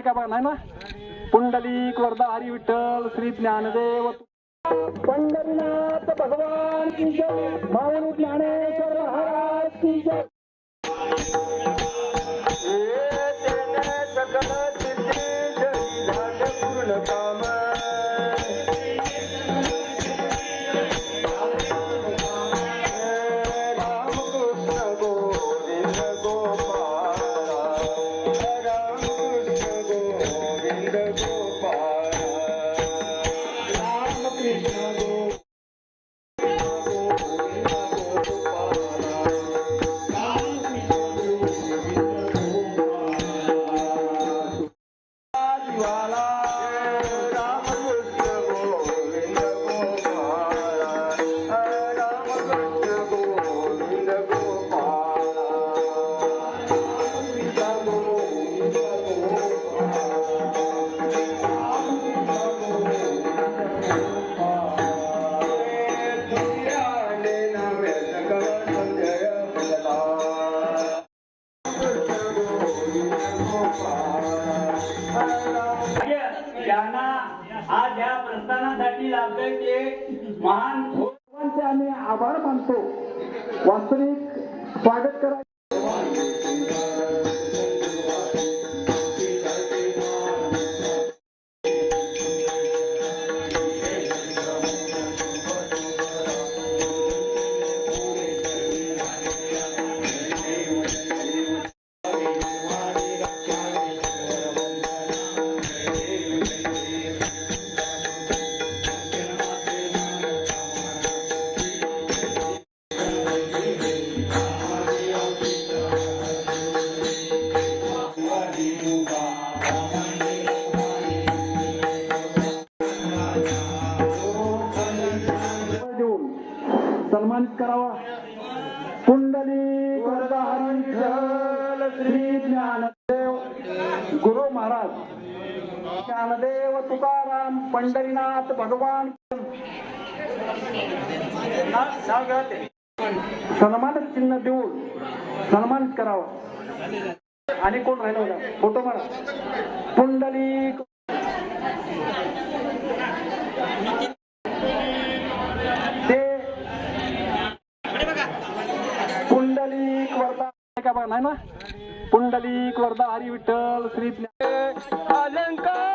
का बघा नाही ना? पुंडलिक वरदा हरी विठ्ठल श्री ज्ञानदेव. पंढरीनाथ भगवान की जय माऊली ज्ञानेश्वर महाराज की जय. सकल सिद्धी पूर्ण काम. आज या प्रस्थानासाठी लाभले ते महान आम्ही आभार मानतो. वास्तविक स्वागत करा. सन्मानित करावा. कुंडली श्री ज्ञानदेव गुरु महाराज. ज्ञानदेव तुकाराम पंढरीनाथ भगवान. सन्मानित चिन्ह देऊन सन्मानित करावा. आणि कोण राहिलं होता फोटो मारा कुंडली ते पुंडलिक वरदा का बघा नाही ना? पुंडलिक वरदा हरी विठ्ठल श्री अलंकार